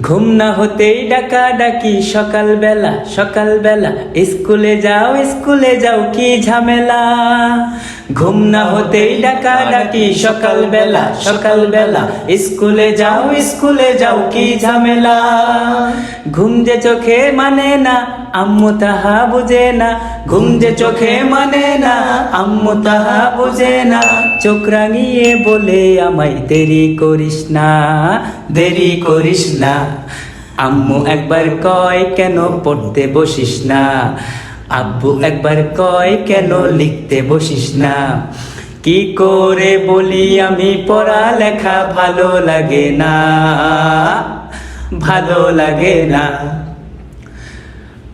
ঘুম না হতেই ডাকা ডাকি সকালবেলা সকালবেলা। স্কুলে যাও স্কুলে যাও, কি ঝামেলা? ঘুম না হতেই ডাকা ডাকি সকালবেলা সকালবেলা। স্কুলে যাও স্কুলে যাও, কি ঝামেলা? ঘুম যে চোখে মানে না, আম্মু তাহা বুঝে না। ঘুম যে চোখে মানে না আম্মু তাহা বুঝে না। চোখ রাঙিয়ে বলে, আমায় দেরি করিস না, দেরি করিস না। আম্মু একবার কয়, কেন পড়তে বসিস না? আব্বু একবার কয়, কেন লিখতে বসিস না? কি করে বলি, আমি পড়ালেখা ভালো লাগে না, ভালো লাগে না।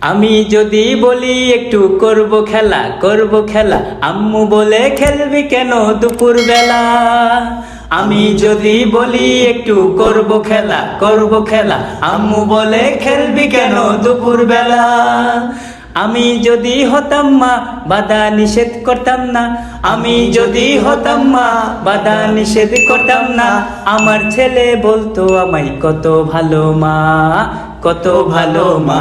আমি যদি বলি একটু করব খেলা করব খেলা, আম্মু বলে খেলবি কেন দুপুর বেলা আমি যদি বলি একটু করব খেলা করব খেলা, আম্মু বলে খেলবি কেন দুপুর বেলা আমি যদি হতাম মা, বাধা নিষেধ করতাম না। আমি যদি হতাম মা, বাধা নিষেধ করতাম না। আমার ছেলে বলতো আমায়, কত ভালো মা, কত ভালো মা।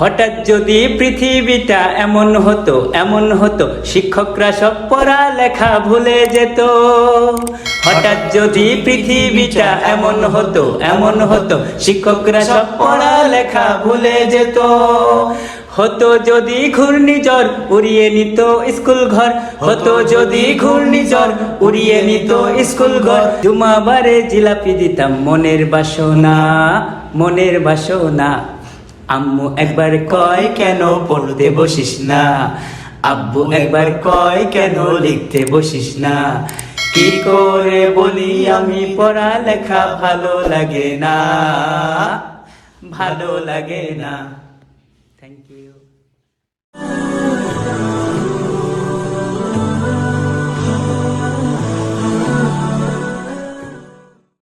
হঠাৎ যদি পৃথিবীটা এমন হতো এমন হতো, শিক্ষকরা সব পড়ালেখা ভুলে যেত। হঠাৎ যদি পৃথিবীটা এমন হতো এমন হতো, শিক্ষকরা সব পড়ালেখা ভুলে যেত। হতো যদি ঘূর্ণিঝড় উড়িয়ে নিত স্কুল ঘর, হতো যদি ঘূর্ণিঝড় উড়িয়ে নিত স্কুল ঘর। জুমাবারে জিলাপি দিতাম, মনের বাসনা মনের বাসনা। আম্মু একবার কয় কেন পড়তে বসিস না? আব্বু একবার কয় কেন লিখতে বসিস না? কি করে বলি আমি পড়ালেখা ভালো লাগে না? ভালো লাগে না। Thank you